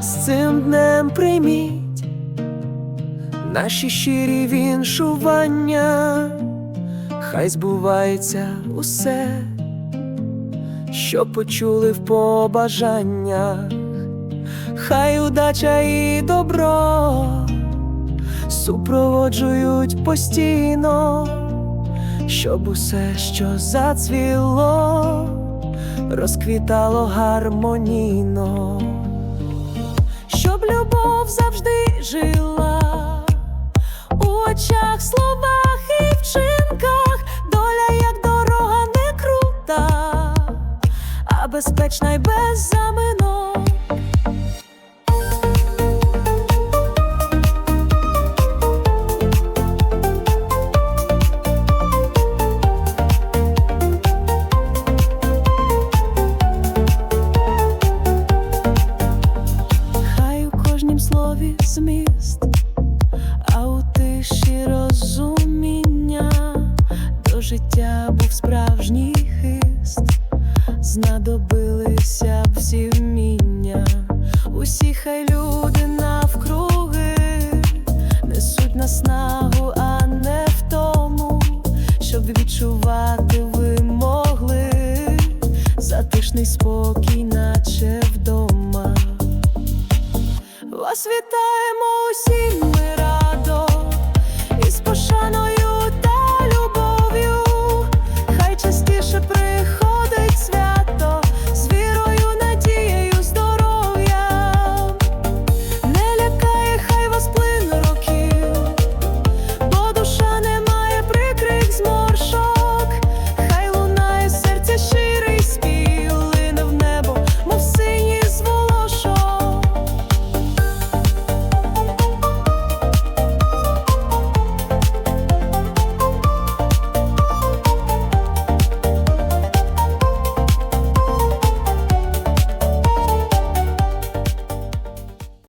з цим днем прийміть. Наші щирі віншування, хай збувається усе, що почули в побажаннях, хай удача і добро супроводжують постійно, щоб усе, що зацвіло, розквітало гармонійно, любов завжди жила у очах, словах і вчинках, доля, як дорога не крута, а безпечна й без заминок. А у тиші розуміння до життя був справжній хист, знадобилися всі усі хай люди навкруги несуть наснагу, а не в тому, щоб відчувати ви затишний спокій, наче вдома. Вас вітаємо усім